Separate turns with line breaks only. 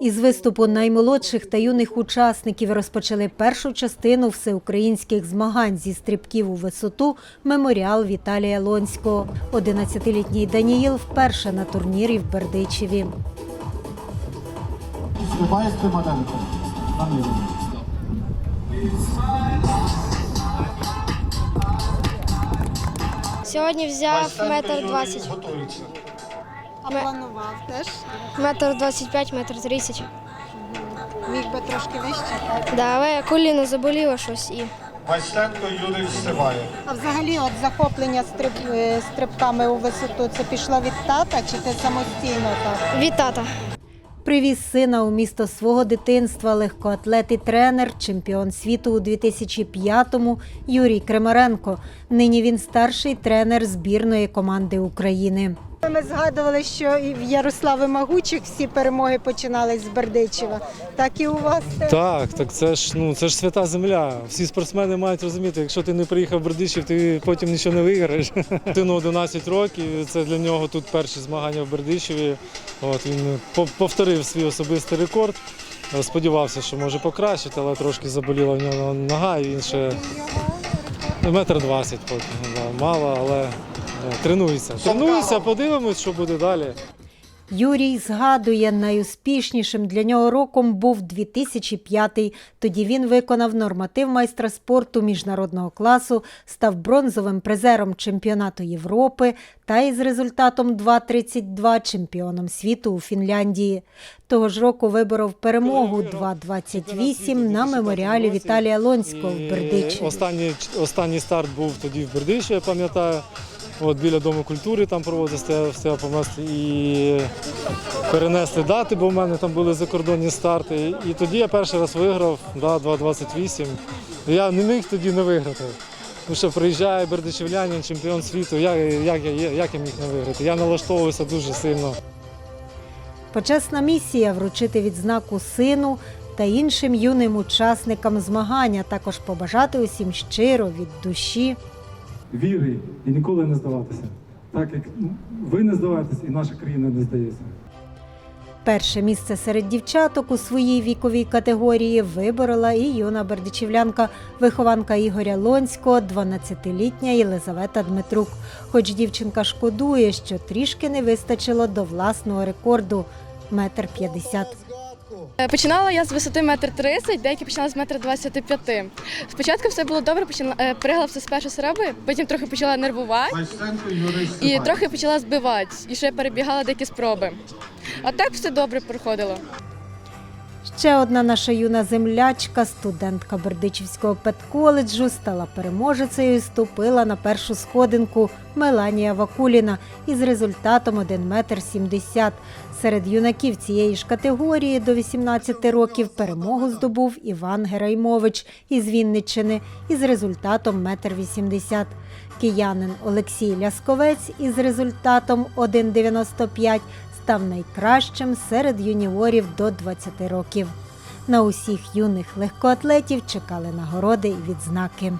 Із виступу наймолодших та юних учасників розпочали першу частину всеукраїнських змагань зі стрибків у висоту меморіал Віталія Лонського. 11-літній Даніїл вперше на турнірі в Бердичеві.
Стрибає.
Сьогодні взяв метр двадцять.
А планував теж?
Метр двадцять п'ять, метр тридцять.
Міг би трошки вище.
Да, але коліно заболіло щось і.
Майстенко Юрій стрибає.
А взагалі, от захоплення стриб, е, стрибками у висоту, це пішло від тата чи ти самостійно так?
Від тата.
Привіз сина у місто свого дитинства легкоатлет і тренер, чемпіон світу у 2005-му Юрій Кремаренко. Нині він старший тренер збірної команди України.
Ми згадували, що і в Ярослави Магучих всі перемоги починались з Бердичева. Так і у вас.
Так, так це ж ну це ж свята земля. Всі спортсмени мають розуміти, якщо ти не приїхав в Бердичів, ти потім нічого не виграєш. Сину 11 років. Це для нього тут перші змагання в Бердичеві. От він повторив свій особистий рекорд. Сподівався, що може покращити, але трошки заболіла в нього нога, і він ще метр двадцять мало, але тренується. Тренується, подивимось, що буде далі.
Юрій згадує, найуспішнішим для нього роком був 2005-й. Тоді він виконав норматив майстра спорту міжнародного класу, став бронзовим призером чемпіонату Європи та із результатом 2.32 чемпіоном світу у Фінляндії. Того ж року виборов перемогу 2.28 на меморіалі Віталія Лонського в
І
Бердичеві.
Останній, останній старт був тоді в Бердичеві, я пам'ятаю. От біля Дому культури там проводив стояв, стояв помест і перенесли дати, бо в мене там були закордонні старти. І тоді я перший раз виграв да, 2.28. Я не міг тоді не виграти. Тому що приїжджає бердичевлянин, чемпіон світу, як, як, я, як я міг не виграти? Я налаштовувався дуже сильно.
Почесна місія вручити відзнаку сину та іншим юним учасникам змагання, також побажати усім щиро від душі.
Віри і ніколи не здаватися. Так як ви не здаваєтесь, і наша країна не здається.
Перше місце серед дівчаток у своїй віковій категорії виборола і юна бердичівлянка, вихованка Ігоря Лонського, 12-літня Єлизавета Дмитрук. Хоч дівчинка шкодує, що трішки не вистачило до власного рекорду метр п'ятдесят.
Е, Починала я з висоти метр тридцять, деякі починали з метр двадцяти п'яти. Спочатку все було добре, починала пригла пригала все з першої сраби, потім трохи почала нервувати і трохи почала збивати, і ще перебігала деякі спроби. А так все добре проходило.
Ще одна наша юна землячка, студентка Бердичівського педколеджу, стала переможецею і ступила на першу сходинку Меланія Вакуліна із результатом 1 метр 70. Серед юнаків цієї ж категорії до 18 років перемогу здобув Іван Гераймович із Вінниччини із результатом метр 80. Киянин Олексій Лясковець із результатом 1,95 став найкращим серед юніорів до 20 років. На усіх юних легкоатлетів чекали нагороди і відзнаки.